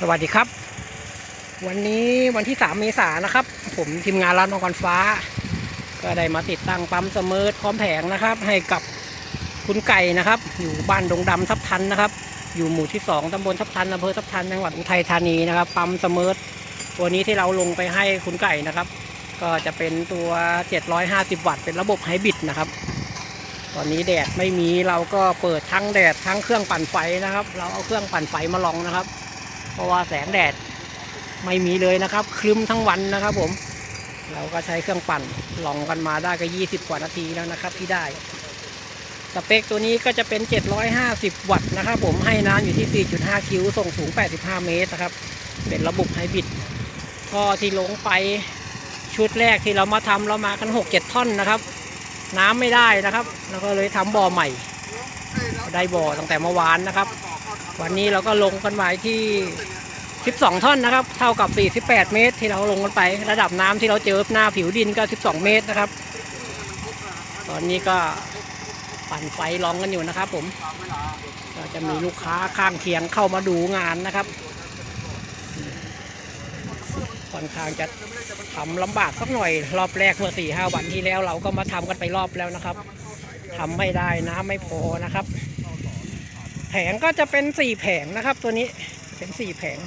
สวัสดีครับ วันนี้วันที่ 3 เมษายนนะครับ ผมทีมงานร้านมังกรฟ้า ก็ได้มาติดตั้งปั๊มเสมอพร้อมแผงนะครับ ให้กับคุณไก่นะครับ อยู่บ้านดงดำทับทันนะครับ อยู่หมู่ที่ 2ตำบลทับทันอำเภอทับทันจังหวัดอุทัยธานีนะครับ ปั๊มเสมอตัวนี้ที่เราลงไปให้คุณไก่นะครับ ก็จะเป็นตัว 750 วัตต์ เป็นระบบไฮบริดนะครับตอนนี้แดดไม่มีเราก็เปิดทั้งแดดทั้งเครื่องปั่นไฟนะครับ เราเอาเครื่องปั่นไฟมาลองนะครับ เพราะว่าแสงแดดไม่มีเลยนะครับ คลึ้มทั้งวันนะครับผม เราก็ใช้เครื่องปั่นลองกันมาได้ก็ 20 กว่านาทีแล้วนะครับที่ได้ สเปคตัวนี้ก็จะเป็น 750 วัตต์นะครับผมให้น้ำอยู่ที่ 4.5 คิวส่งสูง 85 เมตรนะครับ เป็นระบบไฮบริดก็ที่ลงไปชุดแรกที่เรามาทำเรามากัน 6-7 ท่อนนะครับ น้ำไม่ได้นะครับเราก็เลยทำบ่อใหม่ ได้บ่อตั้งแต่เมื่อวานนะครับ วันนี้เราก็ลงกันไว้ที่ 12 ท่อนนะครับ เท่ากับ 48 เมตร ที่เราลงกันไป ระดับน้ำที่เราเจอหน้าผิวดินก็ 12 เมตรนะครับ ตอนนี้ก็ปั่นไฟลองกันอยู่นะครับ ผมก็จะมีลูกค้าข้างเคียงเข้ามาดูงานนะครับค่อนข้างจะทำลำบากสักหน่อย รอบแรกเมื่อสี่ห้าวันที่แล้วเราก็มาทำกันไปรอบแล้วนะครับทำไม่ได้น้ำไม่พอนะครับ งก็จะเป็นสี่แผงนะครับ ตัวนี้เป็นสี่แผง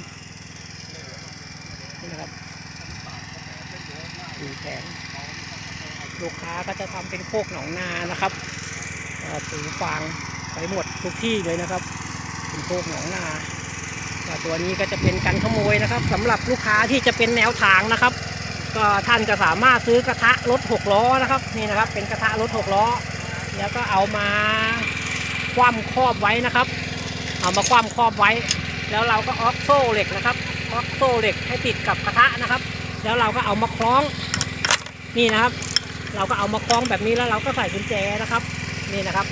นะครับสี่แผงลูกค้าก็จะทำเป็นโคกหนองนานะครับเอ่อปูฟางไปหมดทุกที่เลยนะครับเป็นโคกหนองนาตัวนี้ก็จะเป็นกันขโมยนะครับสำหรับลูกค้าที่จะเป็นแนวทางนะครับ ก็ท่านจะสามารถซื้อกระทะรถหกล้อนะครับนี่นะครับ เป็นกระทะรถหกล้อ แล้วก็เอามา คว่ำครอบไว้นะครับ เอามาคว่ำครอบไว้ แล้วเราก็ออกโซ่เหล็กนะครับออกโซ่เหล็กให้ติดกับกระทะนะครับ แล้วเราก็เอามาคล้องนี่นะครับ เราก็เอามาคล้องแบบนี้แล้วเราก็ใส่กุญแจนะครับ นี่นะครับ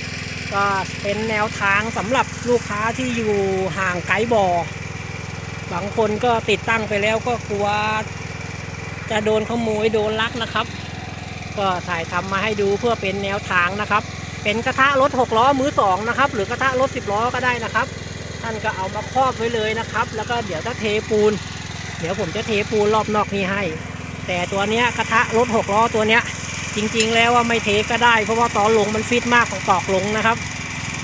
ก็เป็นแนวทางสำหรับลูกค้าที่อยู่ห่างไกลบ่อบางคนก็ติดตั้งไปแล้วก็กลัวจะโดนขโมยโดนลักนะครับ ก็ถ่ายทำมาให้ดูเพื่อเป็นแนวทางนะครับ เป็นกระทะรถหกล้อมือสองนะครับ หรือกระทะรถสิบล้อก็ได้นะครับ ท่านก็เอามาครอบไว้เลยนะครับ แล้วก็เดี๋ยวถ้าเทปูน เดี๋ยวผมจะเทปูนรอบนอกนี้ให้ แต่ตัวเนี้ยกระทะรถหกล้อตัวเนี้ย จริงๆ แล้วว่าไม่เทก็ได้ เพราะว่าตอนลงมันฟิตมากของตอกลงนะครับ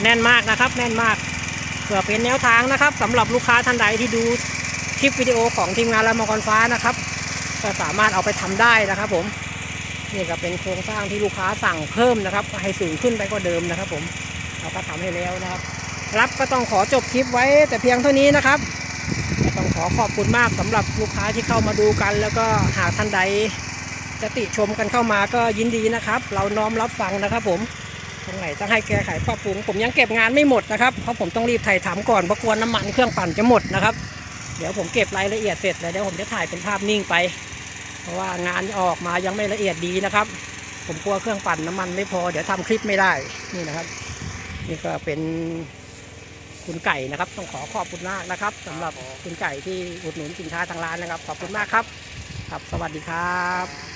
แน่นมากนะครับ แน่นมากเพื่อเป็นแนวทางนะครับสำหรับลูกค้าท่านใดที่ดูคลิปวิดีโอของทีมงานละมกรฟ้านะครับ ก็สามารถเอาไปทำได้นะครับผม นี่ก็เป็นโครงสร้างที่ลูกค้าสั่งเพิ่มนะครับให้สูงขึ้นไปกว่าเดิมนะครับ ผมเราก็ทำให้แล้วนะครับ ครับก็ต้องขอจบคลิปไว้แต่เพียงเท่านี้นะครับ ต้องขอขอบคุณมากสำหรับลูกค้าที่เข้ามาดูกัน แล้วก็หากท่านใดจะติชมกันเข้ามาก็ยินดีนะครับ เราน้อมรับฟังนะครับ ผมตรงไหนต้องให้แก้ไขปรับปรุงผมยังเก็บงานไม่หมดนะครับเพราะผมต้องรีบถ่ายถามก่อนเพราะกลัวน้ำมันเครื่องปั่นจะหมดนะครับ เดี๋ยวผมเก็บรายละเอียดเสร็จแล้วเดี๋ยวผมจะถ่ายเป็นภาพนิ่งไป เพราะว่างานออกมายังไม่ละเอียดดีนะครับ ผมกลัวเครื่องปั่นน้ำมันไม่พอเดี๋ยวทำคลิปไม่ได้นี่นะครับ นี่ก็เป็นคุณไก่นะครับ ต้องขอขอบคุณมากนะครับสำหรับคุณไก่ที่อุดหนุนสินค้าทางร้านนะครับ ขอบคุณมากครับ ครับสวัสดีครับ